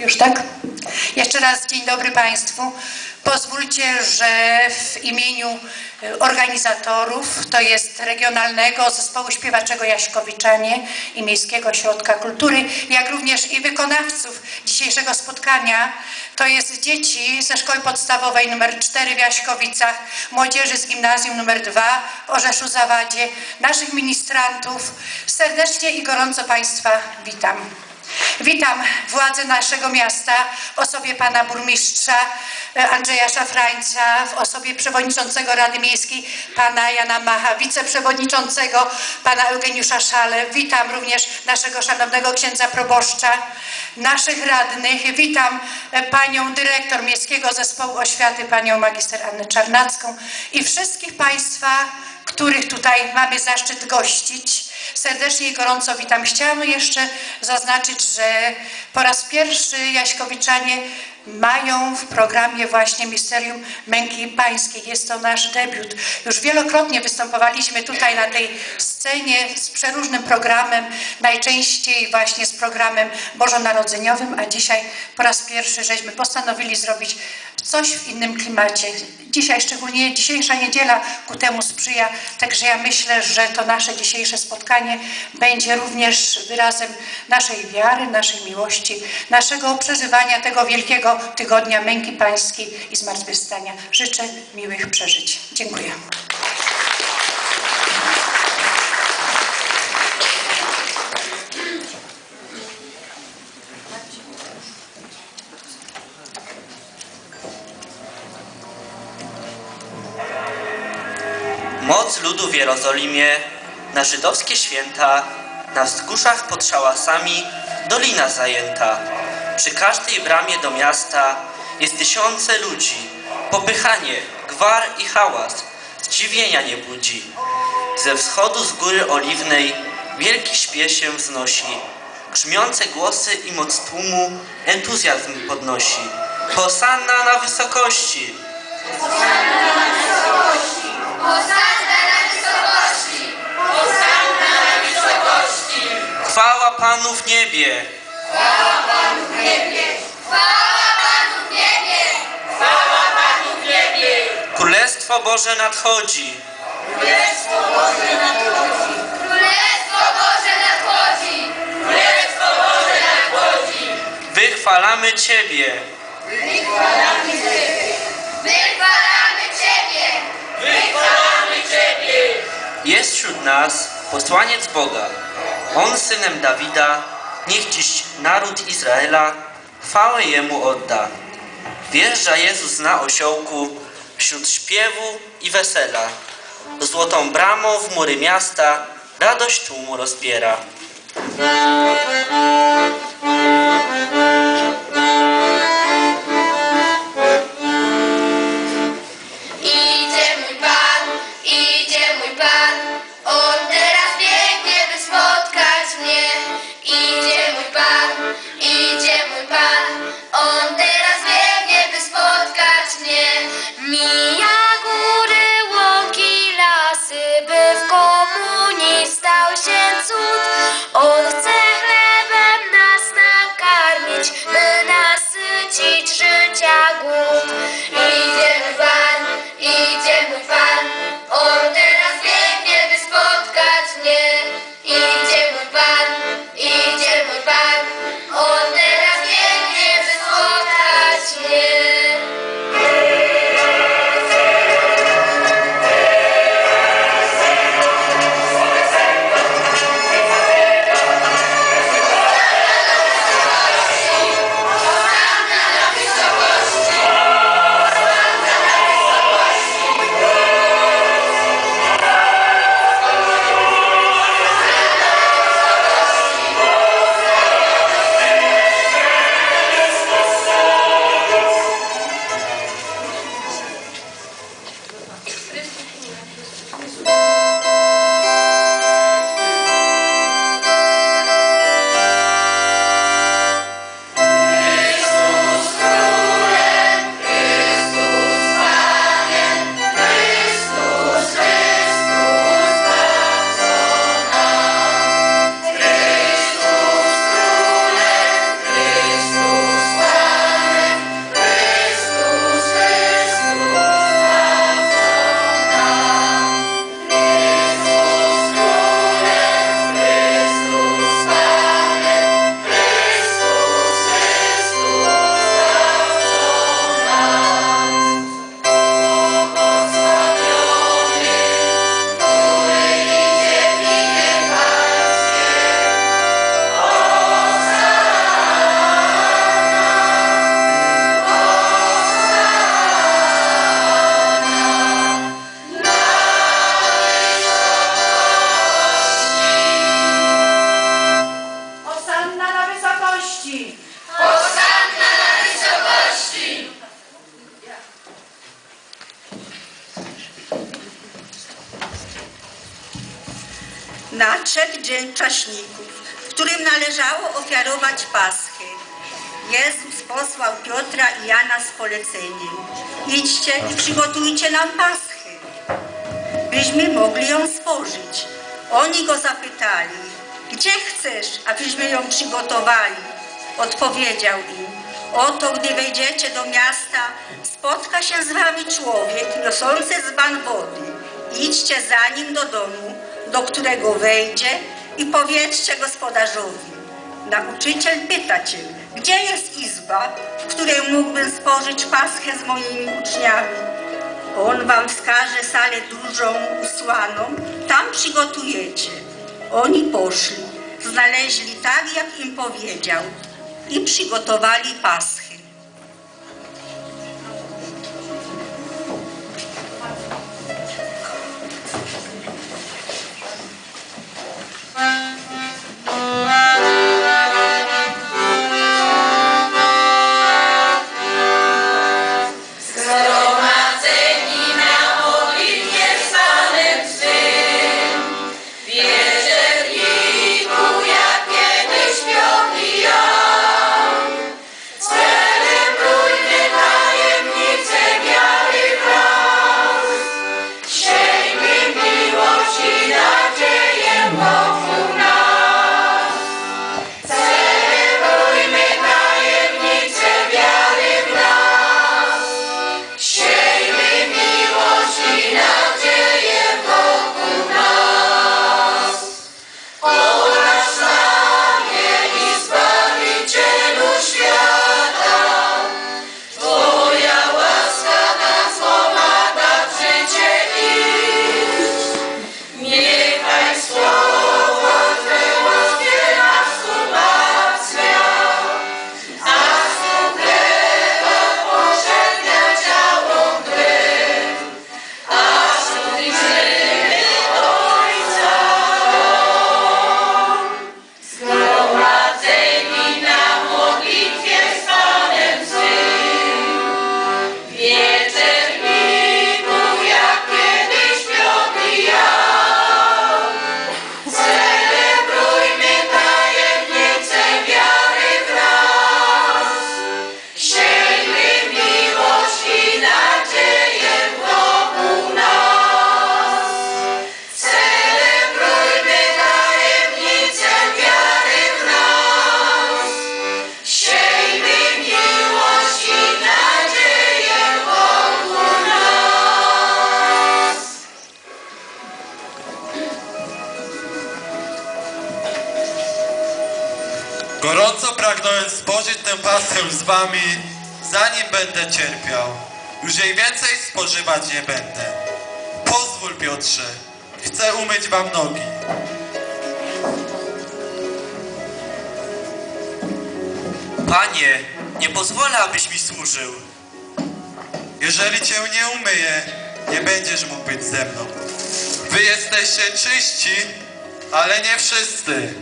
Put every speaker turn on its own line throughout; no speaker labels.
Już tak? Jeszcze raz dzień dobry Państwu. Pozwólcie, że w imieniu y, organizatorów, to jest Regionalnego Zespołu Śpiewaczego Jaśkowiczanie i Miejskiego Ośrodka Kultury, jak również i wykonawców dzisiejszego spotkania, to jest dzieci ze Szkoły Podstawowej nr 4 w Jaśkowicach, młodzieży z Gimnazjum nr 2 w Orzeszu Zawadzie, naszych ministrantów. Serdecznie i gorąco Państwa witam. Witam władze naszego miasta w osobie pana burmistrza e, Andrzeja Szafrańca, w osobie przewodniczącego Rady Miejskiej pana Jana Macha, wiceprzewodniczącego pana Eugeniusza Szale. Witam również naszego szanownego księdza proboszcza, naszych radnych. Witam e, panią dyrektor Miejskiego Zespołu Oświaty, panią magister Annę Czarnacką i wszystkich państwa, których tutaj mamy zaszczyt gościć. Serdecznie i gorąco witam. Chciałam jeszcze zaznaczyć, że po raz pierwszy Jaśkowiczanie mają w programie właśnie Misterium Męki Pańskiej. Jest to nasz debiut. Już wielokrotnie występowaliśmy tutaj na tej scenie z przeróżnym programem, najczęściej właśnie z programem bożonarodzeniowym, a dzisiaj po raz pierwszy żeśmy postanowili zrobić coś w innym klimacie. Dzisiaj, szczególnie dzisiejsza niedziela ku temu sprzyja, także ja myślę, że to nasze dzisiejsze spotkanie będzie również wyrazem naszej wiary, naszej miłości, naszego przeżywania tego wielkiego tygodnia męki pańskiej i zmartwychwstania. Życzę miłych przeżyć. Dziękuję.
Moc ludu w Jerozolimie, na żydowskie święta, na wzgórzach pod szałasami, dolina zajęta. Przy każdej bramie do miasta jest tysiące ludzi. Popychanie, gwar i hałas, zdziwienia nie budzi. Ze wschodu z góry oliwnej wielki śpiew się wznosi. Grzmiące głosy i moc tłumu entuzjazm podnosi. Hosanna na wysokości! Chwała Panu w niebie! Królestwo Boże nadchodzi.
Królestwo Boże nadchodzi! Królestwo Boże nadchodzi!
Wychwalamy Ciebie.
Wychwalamy Ciebie! Wychwalamy Ciebie!
Jest wśród nas posłaniec Boga. On synem Dawida, niech dziś naród Izraela chwałę Jemu odda. Wjeżdża Jezus na osiołku wśród śpiewu i wesela. Złotą bramą w mury miasta radość tłumu rozbiera.
Dzień czaśników, w którym należało ofiarować Paschę. Jezus posłał Piotra i Jana z poleceniem. Idźcie i przygotujcie nam Paschę, byśmy mogli ją spożyć. Oni go zapytali, gdzie chcesz, abyśmy ją przygotowali? Odpowiedział im, oto gdy wejdziecie do miasta, spotka się z wami człowiek niosący dzban wody. Idźcie za nim do domu, do którego wejdzie i powiedzcie gospodarzowi. Nauczyciel pyta cię, gdzie jest izba, w której mógłbym spożyć paschę z moimi uczniami? On wam wskaże salę dużą, usłaną, tam przygotujecie. Oni poszli, znaleźli tak, jak im powiedział i przygotowali paschę.
Pragnąłem spożyć tę pasę z wami, zanim będę cierpiał. Już jej więcej spożywać nie będę. Pozwól, Piotrze, chcę umyć wam nogi.
Panie, nie pozwolę, abyś mi służył.
Jeżeli cię nie umyję, nie będziesz mógł być ze mną. Wy jesteście czyści, ale nie wszyscy.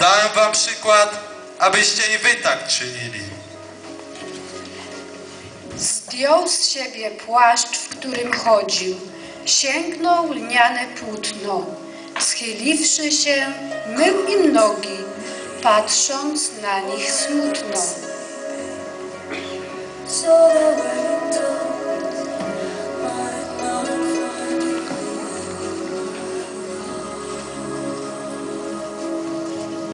Dałem wam przykład, abyście i wy tak czynili.
Zdjął z siebie płaszcz, w którym chodził, sięgnął lniane płótno. Schyliwszy się, mył im nogi, patrząc na nich smutno.
When